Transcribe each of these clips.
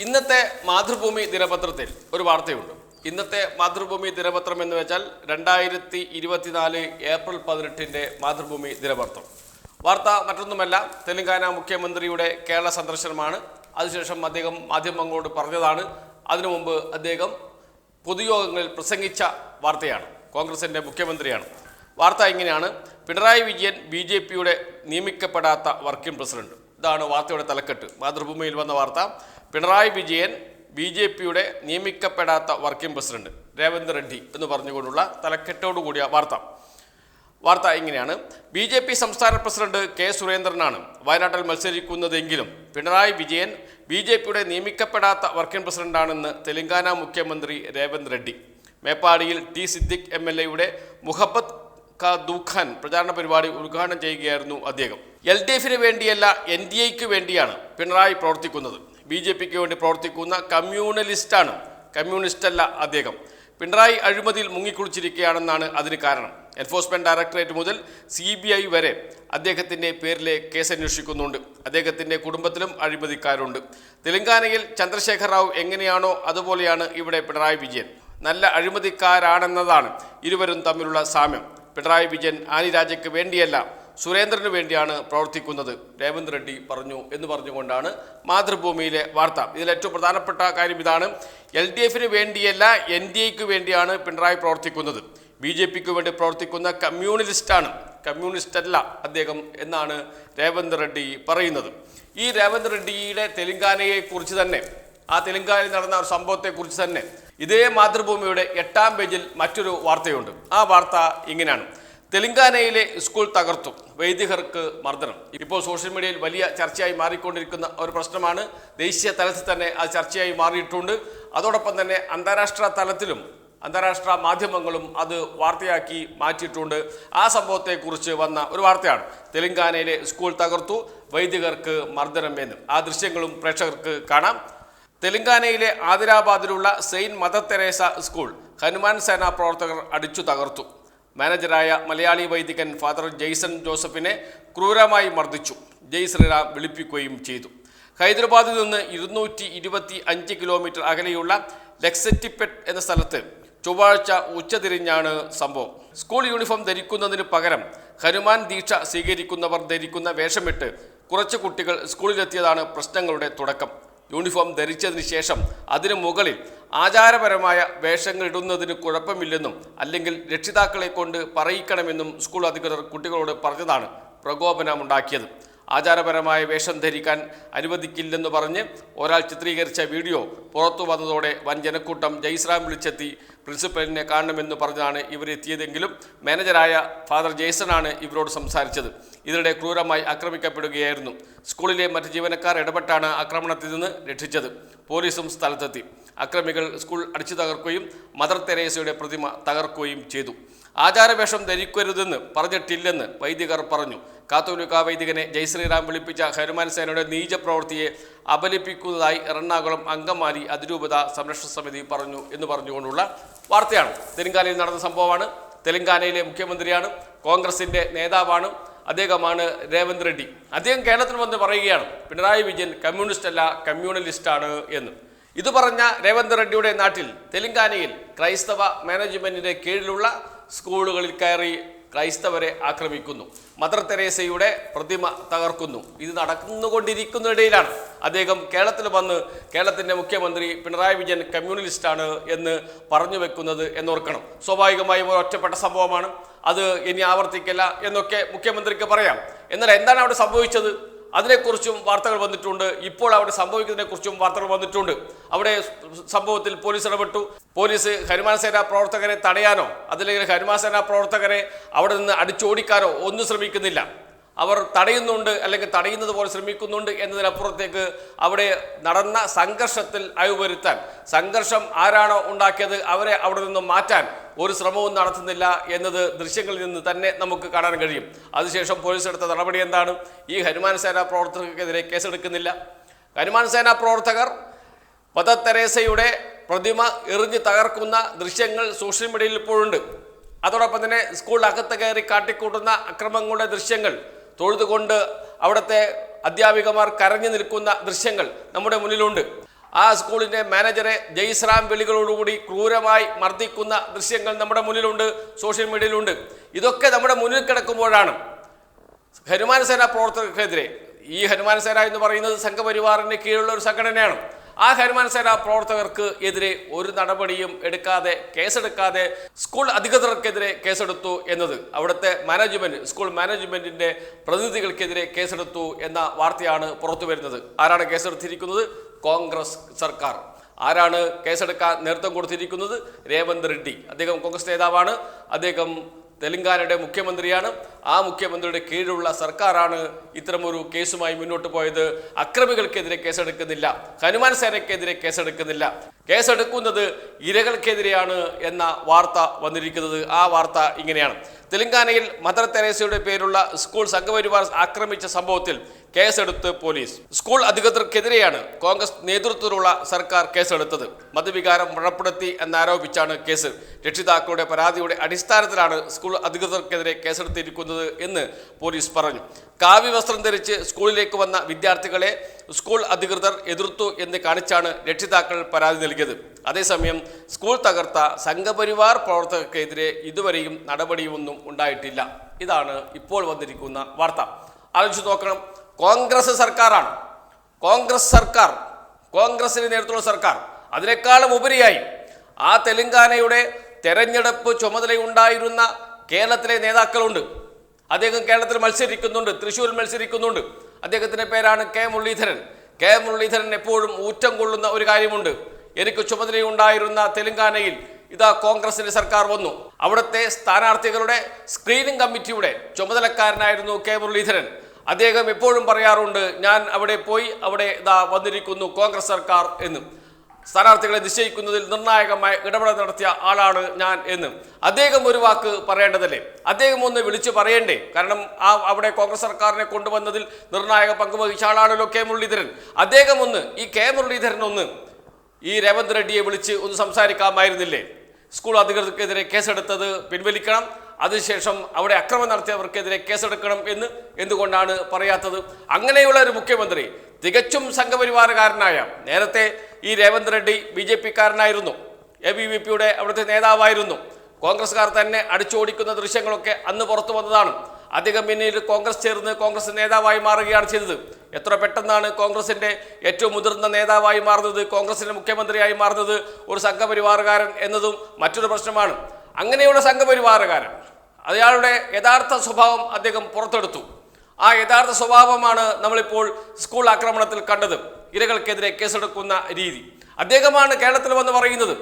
ഇന്നത്തെ മാതൃഭൂമി ദിനപത്രത്തിൽ ഒരു വാർത്തയുണ്ട്. ഇന്നത്തെ മാതൃഭൂമി ദിനപത്രം എന്ന് വെച്ചാൽ രണ്ടായിരത്തി ഇരുപത്തിനാല് ഏപ്രിൽ പതിനെട്ടിന്റെ മാതൃഭൂമി ദിനപത്രം. വാർത്ത മറ്റൊന്നുമല്ല തെലങ്കാന മുഖ്യമന്ത്രിയുടെ കേരള സന്ദർശനമാണ്. അതിനുശേഷം അദ്ദേഹം മാധ്യമങ്ങളോട് പറഞ്ഞതാണ്. അതിനു മുമ്പ് അദ്ദേഹം പൊതുയോഗങ്ങളിൽ പ്രസംഗിച്ച വാർത്തയാണ്. കോൺഗ്രസിന്റെ മുഖ്യമന്ത്രിയാണ്. വാർത്ത ഇങ്ങനെയാണ്. പിണറായി വിജയൻ ബി ജെ പിയുടെ നിയമിക്കപ്പെടാത്ത വർക്കിംഗ് പ്രസിഡന്റ്. ഇതാണ് വാർത്തയുടെ തലക്കെട്ട്. മാതൃഭൂമിയിൽ വന്ന വാർത്ത. പിണറായി വിജയൻ ബി ജെ പിയുടെ നിയമിക്കപ്പെടാത്ത വർക്കിംഗ് പ്രസിഡന്റ് രേവന്ത് റെഡ്ഡി എന്ന് പറഞ്ഞുകൊണ്ടുള്ള തലക്കെട്ടോടുകൂടിയ വാർത്ത. വാർത്ത ഇങ്ങനെയാണ്. ബി ജെ പി സംസ്ഥാന പ്രസിഡന്റ് കെ സുരേന്ദ്രനാണ് വയനാട്ടിൽ മത്സരിക്കുന്നതെങ്കിലും പിണറായി വിജയൻ ബി ജെ പിയുടെ നിയമിക്കപ്പെടാത്ത വർക്കിംഗ് പ്രസിഡന്റാണെന്ന് തെലങ്കാന മുഖ്യമന്ത്രി രേവന്ത് റെഡ്ഡി. മേപ്പാടിയിൽ ടി സിദ്ദിഖ് എം എൽ എയുടെ മുഹബത്ത് ഖ ദുഖാൻ പ്രചാരണ പരിപാടി ഉദ്ഘാടനം ചെയ്യുകയായിരുന്നു അദ്ദേഹം. എൽ ഡി എഫിന് വേണ്ടിയല്ല എൻ ഡി എക്ക് വേണ്ടിയാണ് പിണറായി പ്രവർത്തിക്കുന്നത്. ബി ജെ പിക്ക് വേണ്ടി പ്രവർത്തിക്കുന്ന കമ്മ്യൂണലിസ്റ്റാണ് കമ്മ്യൂണിസ്റ്റല്ല അദ്ദേഹം. പിണറായി അഴിമതിയിൽ മുങ്ങിക്കുളിച്ചിരിക്കുകയാണെന്നാണ് അതിന് കാരണം. എൻഫോഴ്സ്മെന്റ് ഡയറക്ടറേറ്റ് മുതൽ സി ബി ഐ വരെ അദ്ദേഹത്തിന്റെ പേരിലെ കേസ് അന്വേഷിക്കുന്നുണ്ട് അദ്ദേഹത്തിന്റെ കുടുംബത്തിലും അഴിമതിക്കാരുണ്ട്. തെലങ്കാനയിൽ ചന്ദ്രശേഖർ റാവു എങ്ങനെയാണോ അതുപോലെയാണ് ഇവിടെ പിണറായി വിജയൻ. നല്ല അഴിമതിക്കാരാണെന്നതാണ് ഇരുവരും തമ്മിലുള്ള സാമ്യം. പിണറായി വിജയൻ ആനി രാജയ്ക്ക് വേണ്ടിയല്ല സുരേന്ദ്രന് വേണ്ടിയാണ് പ്രവർത്തിക്കുന്നത്. രേവന്ത് റെഡ്ഡി പറഞ്ഞു എന്ന് പറഞ്ഞുകൊണ്ടാണ് മാതൃഭൂമിയിലെ വാർത്ത. ഇതിൽ ഏറ്റവും പ്രധാനപ്പെട്ട കാര്യം ഇതാണ്. എൽ ഡി എഫിന് വേണ്ടിയല്ല എൻ ഡി എക്ക് വേണ്ടിയാണ് പിണറായി പ്രവർത്തിക്കുന്നത്. ബി ജെ പിക്ക് വേണ്ടി പ്രവർത്തിക്കുന്ന കമ്മ്യൂണിസ്റ്റാണ്. കമ്മ്യൂണിസ്റ്റ് അല്ല അദ്ദേഹം എന്നാണ് രേവന്ത് റെഡ്ഡി പറയുന്നത്. ഈ രേവന്ത് റെഡ്ഡിയുടെ തെലങ്കാനയെക്കുറിച്ച് തന്നെ ആ തെലങ്കാനയിൽ നടന്ന സംഭവത്തെക്കുറിച്ച് തന്നെ ഇതേ മാതൃഭൂമിയുടെ എട്ടാം പേജിൽ മറ്റൊരു വാർത്തയുണ്ട്. ആ വാർത്ത ഇങ്ങനെയാണ്. തെലങ്കാനയിലെ സ്കൂൾ തകർത്തു. വൈദികർക്ക് മർദ്ദനം. ഇപ്പോൾ സോഷ്യൽ മീഡിയയിൽ വലിയ ചർച്ചയായി മാറിക്കൊണ്ടിരിക്കുന്ന ഒരു പ്രശ്നമാണ്. ദേശീയ തലത്തിൽ തന്നെ അത് ചർച്ചയായി മാറിയിട്ടുണ്ട്. അതോടൊപ്പം തന്നെ അന്താരാഷ്ട്ര തലത്തിലും അന്താരാഷ്ട്ര മാധ്യമങ്ങളും അത് വാർത്തയാക്കി മാറ്റിയിട്ടുണ്ട്. ആ സംഭവത്തെക്കുറിച്ച് വന്ന ഒരു വാർത്തയാണ്. തെലങ്കാനയിലെ സ്കൂൾ തകർത്തു. വൈദികർക്ക് മർദ്ദനം എന്ന്. ആ ദൃശ്യങ്ങളും പ്രേക്ഷകർക്ക് കാണാം. തെലങ്കാനയിലെ ആദിലാബാദിലുള്ള Saint Mother Teresa school Hanuman Sena പ്രവർത്തകർ അടിച്ചു തകർത്തു. മാനേജരായ മലയാളി വൈദികൻ ഫാദർ ജെയ്സൺ ജോസഫിനെ ക്രൂരമായി മർദ്ദിച്ചു. ജയ് ശ്രീറാം വിളിപ്പിക്കുകയും ചെയ്തു. ഹൈദരാബാദിൽ നിന്ന് ഇരുന്നൂറ്റി ഇരുപത്തി അഞ്ച് കിലോമീറ്റർ അകലെയുള്ള ലക്സറ്റിപ്പെട്ട് എന്ന സ്ഥലത്ത് ചൊവ്വാഴ്ച ഉച്ചതിരിഞ്ഞാണ് സംഭവം. സ്കൂൾ യൂണിഫോം ധരിക്കുന്നതിന് പകരം ഹനുമാൻ ദീക്ഷ സ്വീകരിക്കുന്നവർ ധരിക്കുന്ന വേഷമിട്ട് കുറച്ച് കുട്ടികൾ സ്കൂളിലെത്തിയതാണ് പ്രശ്നങ്ങളുടെ തുടക്കം. യൂണിഫോം ധരിച്ചതിന് ശേഷം അതിനു മുകളിൽ ആചാരപരമായ വേഷങ്ങൾ ഇടുന്നതിന് കുഴപ്പമില്ലെന്നും അല്ലെങ്കിൽ രക്ഷിതാക്കളെ കൊണ്ട് പറയിക്കണമെന്നും സ്കൂൾ അധികൃതർ കുട്ടികളോട് പറഞ്ഞതാണ് പ്രകോപനമുണ്ടാക്കിയത്. ആചാരപരമായ വേഷം ധരിക്കാൻ അനുവദിക്കില്ലെന്ന് പറഞ്ഞ് ഒരാൾ ചിത്രീകരിച്ച വീഡിയോ പുറത്തു വന്നതോടെ വൻ ജനക്കൂട്ടം ജയ്സ്രാം വിളിച്ചെത്തി പ്രിൻസിപ്പലിനെ കാണണമെന്ന് പറഞ്ഞാണ് ഇവരെത്തിയതെങ്കിലും മാനേജരായ ഫാദർ ജെയ്സണാണ് ഇവരോട് സംസാരിച്ചത്. ഇതിനിടെ ക്രൂരമായി ആക്രമിക്കപ്പെടുകയായിരുന്നു. സ്കൂളിലെ മറ്റ് ജീവനക്കാർ ഇടപെട്ടാണ് ആക്രമണത്തിൽ നിന്ന് രക്ഷിച്ചത്. പോലീസും സ്ഥലത്തെത്തി. അക്രമികൾ സ്കൂൾ അടിച്ചു തകർക്കുകയും മദർ തെരേസയുടെ പ്രതിമ തകർക്കുകയും ചെയ്തു. ആചാരവേഷം ധരിക്കരുതെന്ന് പറഞ്ഞിട്ടില്ലെന്ന് വൈദികർ പറഞ്ഞു. കാത്തോലിക്ക വൈദികനെ ജയശ്രീറാം വിളിപ്പിച്ച ഹനുമാൻ സേനയുടെ നീചപ്രവൃത്തിയെ അപലിപ്പിക്കുന്നതായി എറണാകുളം അങ്കമാലി അതിരൂപത സംരക്ഷണ സമിതി പറഞ്ഞു എന്ന് പറഞ്ഞുകൊണ്ടുള്ള വാർത്തയാണ്. തെലങ്കാനയിൽ നടന്ന സംഭവമാണ്. തെലങ്കാനയിലെ മുഖ്യമന്ത്രിയാണ് കോൺഗ്രസിന്റെ നേതാവാണ് അദ്ദേഹമാണ് രേവന്ത് റെഡ്ഡി. അദ്ദേഹം കേരളത്തിൽ വന്ന് പറയുകയാണ് പിണറായി വിജയൻ കമ്മ്യൂണിസ്റ്റ് അല്ല കമ്മ്യൂണലിസ്റ്റാണ് എന്ന്. ഇത് പറഞ്ഞ രേവന്ത് റെഡ്ഡിയുടെ നാട്ടിൽ തെലങ്കാനയിൽ ക്രൈസ്തവ മാനേജ്മെന്റിന്റെ കീഴിലുള്ള സ്കൂളുകളിൽ കയറി ക്രൈസ്തവരെ ആക്രമിക്കുന്നു. മദർ തെരേസയുടെ പ്രതിമ തകർക്കുന്നു. ഇത് നടന്നുകൊണ്ടിരിക്കുന്നതിനിടയിലാണ് അദ്ദേഹം കേരളത്തിൽ വന്ന് കേരളത്തിന്റെ മുഖ്യമന്ത്രി പിണറായി വിജയൻ കമ്മ്യൂണിസ്റ്റാണ് എന്ന് പറഞ്ഞു വെക്കുന്നത് എന്നോർക്കണം. സ്വാഭാവികമായും ഒറ്റപ്പെട്ട സംഭവമാണ്. അത് ഇനി ആവർത്തിക്കില്ല എന്നൊക്കെ മുഖ്യമന്ത്രിക്ക് പറയാം. എന്നാൽ എന്താണ് അവിടെ സംഭവിച്ചത്? അതിനെക്കുറിച്ചും വാർത്തകൾ വന്നിട്ടുണ്ട്. ഇപ്പോൾ അവിടെ സംഭവിക്കുന്നതിനെക്കുറിച്ചും വാർത്തകൾ വന്നിട്ടുണ്ട്. അവിടെ സംഭവത്തിൽ പോലീസ് ഇടപെട്ടു. പോലീസ് ഹനുമാൻ സേന പ്രവർത്തകരെ തടയാനോ അതല്ലെങ്കിൽ ഹനുമാൻ സേന പ്രവർത്തകരെ അവിടെ നിന്ന് അടിച്ചോടിക്കാനോ ഒന്നും ശ്രമിക്കുന്നില്ല. അവർ തടയുന്നുണ്ട് അല്ലെങ്കിൽ തടയുന്നത് പോലെ ശ്രമിക്കുന്നുണ്ട് എന്നതിനപ്പുറത്തേക്ക് അവിടെ നടന്ന സംഘർഷത്തിൽ അയവ് വരുത്താൻ സംഘർഷം ആരാണോ ഉണ്ടാക്കിയത് അവരെ അവിടെ നിന്ന് മാറ്റാൻ ഒരു ശ്രമവും നടത്തുന്നില്ല എന്നത് ദൃശ്യങ്ങളിൽ നിന്ന് തന്നെ നമുക്ക് കാണാൻ കഴിയും. അതിനുശേഷം പോലീസ് എടുത്ത നടപടി എന്താണ്? ഈ ഹനുമാൻ സേന പ്രവർത്തകർക്കെതിരെ കേസെടുക്കുന്നില്ല. ഹനുമാൻ സേന പ്രവർത്തകർ മദർ തെരേസയുടെ പ്രതിമ എറിഞ്ഞ് തകർക്കുന്ന ദൃശ്യങ്ങൾ സോഷ്യൽ മീഡിയയിൽ ഇപ്പോഴുണ്ട്. അതോടൊപ്പം തന്നെ സ്കൂളിനകത്ത് കയറി കാട്ടിക്കൂട്ടുന്ന അക്രമങ്ങളുടെ ദൃശ്യങ്ങൾ തൊഴുതുകൊണ്ട് അവിടുത്തെ അധ്യാപികമാർ കരഞ്ഞു നിൽക്കുന്ന ദൃശ്യങ്ങൾ നമ്മുടെ മുന്നിലുണ്ട്. ആ സ്കൂളിന്റെ മാനേജറെ ജയ്സ്രാം വിളികളോടുകൂടി ക്രൂരമായി മർദ്ദിക്കുന്ന ദൃശ്യങ്ങൾ നമ്മുടെ മുന്നിലുണ്ട് സോഷ്യൽ മീഡിയയിലുണ്ട്. ഇതൊക്കെ നമ്മുടെ മുന്നിൽ കിടക്കുമ്പോഴാണ് ഹനുമാൻ സേന പ്രവർത്തകർക്കെതിരെ. ഈ ഹനുമാൻ സേന എന്ന് പറയുന്നത് സംഘപരിവാറിന് കീഴിലുള്ള ഒരു സംഘടനയാണ്. ആ ഹനുമാൻ സേന പ്രവർത്തകർക്ക് എതിരെ ഒരു നടപടിയും എടുക്കാതെ കേസെടുക്കാതെ സ്കൂൾ അധികൃതർക്കെതിരെ കേസെടുത്തു എന്നത് അവിടുത്തെ മാനേജ്മെന്റ് സ്കൂൾ മാനേജ്മെന്റിന്റെ പ്രതിനിധികൾക്കെതിരെ കേസെടുത്തു എന്ന വാർത്തയാണ് പുറത്തു വരുന്നത് ആരാണ് കേസെടുത്തിരിക്കുന്നത്? കോൺഗ്രസ് സർക്കാർ. ആരാണ് കേസെടുക്കാൻ നേതൃത്വം കൊടുത്തിരിക്കുന്നത്? രേവന്ത് റെഡ്ഡി. അദ്ദേഹം കോൺഗ്രസ് നേതാവാണ്. അദ്ദേഹം തെലങ്കാനയുടെ മുഖ്യമന്ത്രിയാണ്. ആ മുഖ്യമന്ത്രിയുടെ കീഴിലുള്ള സർക്കാരാണ് ഇത്തരമൊരു കേസുമായി മുന്നോട്ട് പോയത്. അക്രമികൾക്കെതിരെ കേസെടുക്കുന്നില്ല. ഹനുമാൻ സേനയ്ക്കെതിരെ കേസെടുക്കുന്നില്ല. കേസെടുക്കുന്നത് ഇരകൾക്കെതിരെയാണ് എന്ന വാർത്ത വന്നിരിക്കുന്നത്. ആ വാർത്ത ഇങ്ങനെയാണ്. തെലങ്കാനയിൽ മദർ തെരേസയുടെ പേരുള്ള സ്കൂൾ സംഘപരിവാർ ആക്രമിച്ച സംഭവത്തിൽ കേസെടുത്ത് പോലീസ്. സ്കൂൾ അധികൃതർക്കെതിരെയാണ് കോൺഗ്രസ് നേതൃത്വത്തിലുള്ള സർക്കാർ കേസെടുത്തത്. മതവികാരം വ്രണപ്പെടുത്തി എന്നാരോപിച്ചാണ് കേസ്. രക്ഷിതാക്കളുടെ പരാതിയുടെ അടിസ്ഥാനത്തിലാണ് സ്കൂൾ അധികൃതർക്കെതിരെ കേസെടുത്തിരിക്കുന്നത് എന്ന് പോലീസ് പറഞ്ഞു. കാവ്യ വസ്ത്രം ധരിച്ച് സ്കൂളിലേക്ക് വന്ന വിദ്യാർത്ഥികളെ സ്കൂൾ അധികൃതർ എതിർത്തു എന്ന് കാണിച്ചാണ് രക്ഷിതാക്കൾ പരാതി നൽകിയത്. അതേസമയം സ്കൂൾ തകർത്ത സംഘപരിവാർ പ്രവർത്തകർക്കെതിരെ ഇതുവരെയും നടപടിയൊന്നും ഉണ്ടായിട്ടില്ല. ഇതാണ് ഇപ്പോൾ വന്നിരിക്കുന്ന വാർത്ത. ആലോചിച്ച് നോക്കണം. കോൺഗ്രസ് സർക്കാരാണ്. കോൺഗ്രസ് സർക്കാർ കോൺഗ്രസിന് നേതൃത്വമുള്ള സർക്കാർ അതിനേക്കാളും ഉപരിയായി ആ തെലങ്കാനയുടെ തെരഞ്ഞെടുപ്പ് ചുമതലയുണ്ടായിരുന്ന കേരളത്തിലെ നേതാക്കളുണ്ട്. അദ്ദേഹം കേരളത്തിൽ മത്സരിക്കുന്നുണ്ട് തൃശ്ശൂരിൽ മത്സരിക്കുന്നുണ്ട്. അദ്ദേഹത്തിന്റെ പേരാണ് കെ മുരളീധരൻ. കെ മുരളീധരൻ എപ്പോഴും ഊറ്റം കൊള്ളുന്ന ഒരു കാര്യമുണ്ട്. എനിക്ക് ചുമതലയുണ്ടായിരുന്ന തെലങ്കാനയിൽ ഇതാ കോൺഗ്രസിന്റെ സർക്കാർ വന്നു. അവിടുത്തെ സ്ഥാനാർത്ഥികളുടെ സ്ക്രീനിംഗ് കമ്മിറ്റിയുടെ ചുമതലക്കാരനായിരുന്നു കെ മുരളീധരൻ. അദ്ദേഹം എപ്പോഴും പറയാറുണ്ട് ഞാൻ അവിടെ പോയി അവിടെ ഇതാ വന്നിരിക്കുന്നു കോൺഗ്രസ് സർക്കാർ എന്ന്. സ്ഥാനാർത്ഥികളെ നിശ്ചയിക്കുന്നതിൽ നിർണായകമായ ഇടപെടൽ നടത്തിയ ആളാണ് ഞാൻ എന്ന്. അദ്ദേഹം ഒരു വാക്ക് പറയേണ്ടതല്ലേ? അദ്ദേഹം ഒന്ന് വിളിച്ചു പറയണ്ടേ? കാരണം ആ അവിടെ കോൺഗ്രസ് സർക്കാരിനെ കൊണ്ടുവന്നതിൽ നിർണായക പങ്ക് വഹിച്ച ആളാണല്ലോ കെ മുരളീധരൻ. അദ്ദേഹം ഒന്ന് ഈ കെ മുരളീധരൻ ഒന്ന് ഈ രേവന്ത് റെഡ്ഡിയെ വിളിച്ച് ഒന്ന് സംസാരിക്കാമായിരുന്നില്ലേ? സ്കൂൾ അധികൃതർക്കെതിരെ കേസെടുത്തത് പിൻവലിക്കണം. അതിനുശേഷം അവിടെ അക്രമം നടത്തിയവർക്കെതിരെ കേസെടുക്കണം എന്ന് എന്തുകൊണ്ടാണ് പറയാത്തത്? അങ്ങനെയുള്ള ഒരു മുഖ്യമന്ത്രി തികച്ചും സംഘപരിവാരകാരനായ നേരത്തെ ഈ രേവന്ത് റെഡ്ഡി ബി ജെ പിക്കാരനായിരുന്നു. എ ബി വി പിയുടെ അവിടുത്തെ നേതാവായിരുന്നു. കോൺഗ്രസ്സുകാർ തന്നെ അടിച്ചോടിക്കുന്ന ദൃശ്യങ്ങളൊക്കെ അന്ന് പുറത്തു വന്നതാണ്. അദ്ദേഹം പിന്നീട് കോൺഗ്രസ് ചേർന്ന് കോൺഗ്രസ് നേതാവായി മാറുകയാണ് ചെയ്തത്. എത്ര പെട്ടെന്നാണ് കോൺഗ്രസിന്റെ ഏറ്റവും മുതിർന്ന നേതാവായി മാറുന്നത് കോൺഗ്രസിന്റെ മുഖ്യമന്ത്രിയായി മാറുന്നത് ഒരു സംഘപരിവാറുകാരൻ എന്നതും മറ്റൊരു പ്രശ്നമാണ്. അങ്ങനെയുള്ള സംഘപരിവാറുകാരൻ അയാളുടെ യഥാർത്ഥ സ്വഭാവം അദ്ദേഹം പുറത്തെടുത്തു. ആ യഥാർത്ഥ സ്വഭാവമാണ് നമ്മളിപ്പോൾ സ്കൂൾ ആക്രമണത്തിൽ കണ്ടത്. ഇരകൾക്കെതിരെ കേസെടുക്കുന്ന രീതി. അദ്ദേഹമാണ് കേരളത്തിൽ വന്ന് പറയുന്നത്.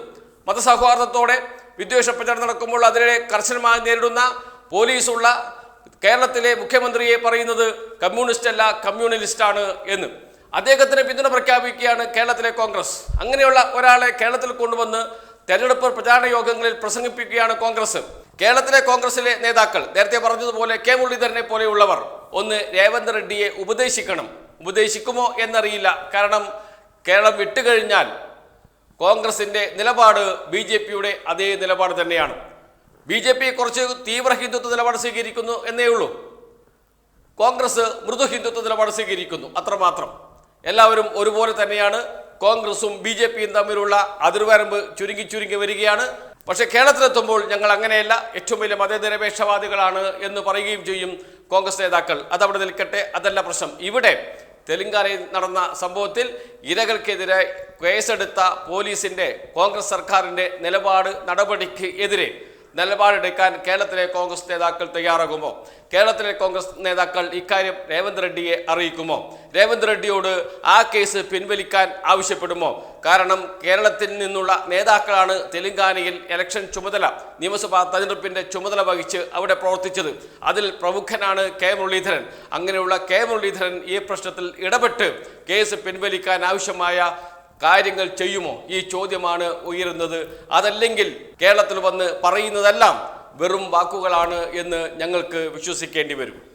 മതസൗഹാർദ്ദത്തോടെ വിദ്വേഷ പ്രചരണം നടക്കുമ്പോൾ അതിനെ കർശനമായി നേരിടുന്ന പോലീസുള്ള കേരളത്തിലെ മുഖ്യമന്ത്രിയെ പറയുന്നത് കമ്മ്യൂണിസ്റ്റ് അല്ല കമ്മ്യൂണലിസ്റ്റാണ് എന്ന്. അദ്ദേഹത്തിന് പിന്തുണ പ്രഖ്യാപിക്കുകയാണ് കേരളത്തിലെ കോൺഗ്രസ്. അങ്ങനെയുള്ള ഒരാളെ കേരളത്തിൽ കൊണ്ടുവന്ന് തെരഞ്ഞെടുപ്പ് പ്രചാരണ യോഗങ്ങളിൽ പ്രസംഗിപ്പിക്കുകയാണ് കോൺഗ്രസ്. കേരളത്തിലെ കോൺഗ്രസിലെ നേതാക്കൾ നേരത്തെ പറഞ്ഞതുപോലെ കെ മുരളീധരനെ പോലെയുള്ളവർ ഒന്ന് രേവന്ത് റെഡ്ഡിയെ ഉപദേശിക്കണം. ഉപദേശിക്കുമോ എന്നറിയില്ല. കാരണം കേരളം വിട്ടുകഴിഞ്ഞാൽ കോൺഗ്രസിന്റെ നിലപാട് ബി അതേ നിലപാട് തന്നെയാണ്. ബി ജെ പി കുറച്ച് തീവ്ര ഹിന്ദുത്വ നിലപാട് സ്വീകരിക്കുന്നു എന്നേ ഉള്ളൂ. കോൺഗ്രസ് മൃദു ഹിന്ദുത്വ നിലപാട് സ്വീകരിക്കുന്നു അത്രമാത്രം. എല്ലാവരും ഒരുപോലെ തന്നെയാണ്. കോൺഗ്രസും ബി ജെ പിയും തമ്മിലുള്ള അതിർവരമ്പ് ചുരുങ്ങി ചുരുങ്ങി വരികയാണ്. പക്ഷെ കേരളത്തിലെത്തുമ്പോൾ ഞങ്ങൾ അങ്ങനെയല്ല ഏറ്റവും വലിയ മതനിരപേക്ഷവാദികളാണ് എന്ന് പറയുകയും ചെയ്യും കോൺഗ്രസ് നേതാക്കൾ. അതവിടെ നിൽക്കട്ടെ അതല്ല പ്രശ്നം. ഇവിടെ തെലങ്കാനയിൽ നടന്ന സംഭവത്തിൽ ഇരകൾക്കെതിരെ കേസെടുത്ത പോലീസിന്റെ കോൺഗ്രസ് സർക്കാരിന്റെ നിലപാട് നടപടിക്ക് എതിരെ നിലപാടെടുക്കാൻ കേരളത്തിലെ കോൺഗ്രസ് നേതാക്കൾ തയ്യാറാകുമോ? കേരളത്തിലെ കോൺഗ്രസ് നേതാക്കൾ ഇക്കാര്യം രേവന്ത് റെഡ്ഡിയെ അറിയിക്കുമോ? രേവന്ത് റെഡ്ഡിയോട് ആ കേസ് പിൻവലിക്കാൻ ആവശ്യപ്പെടുമോ? കാരണം കേരളത്തിൽ നിന്നുള്ള നേതാക്കളാണ് തെലങ്കാനയിൽ ഇലക്ഷൻ ചുമതല നിയമസഭാ തെരഞ്ഞെടുപ്പിന്റെ ചുമതല വഹിച്ച് അവിടെ പ്രവർത്തിച്ചത്. അതിൽ പ്രമുഖനാണ് കെ മുരളീധരൻ. അങ്ങനെയുള്ള കെ മുരളീധരൻ ഈ പ്രശ്നത്തിൽ ഇടപെട്ട് കേസ് പിൻവലിക്കാൻ ആവശ്യമായ കാര്യങ്ങൾ ചെയ്യുമോ? ഈ ചോദ്യമാണ് ഉയരുന്നത്. അതല്ലെങ്കിൽ കേരളത്തിൽ വന്ന് പറയുന്നതെല്ലാം വെറും വാക്കുകളാണ് എന്ന് ഞങ്ങൾക്ക് വിശ്വസിക്കേണ്ടി വരും.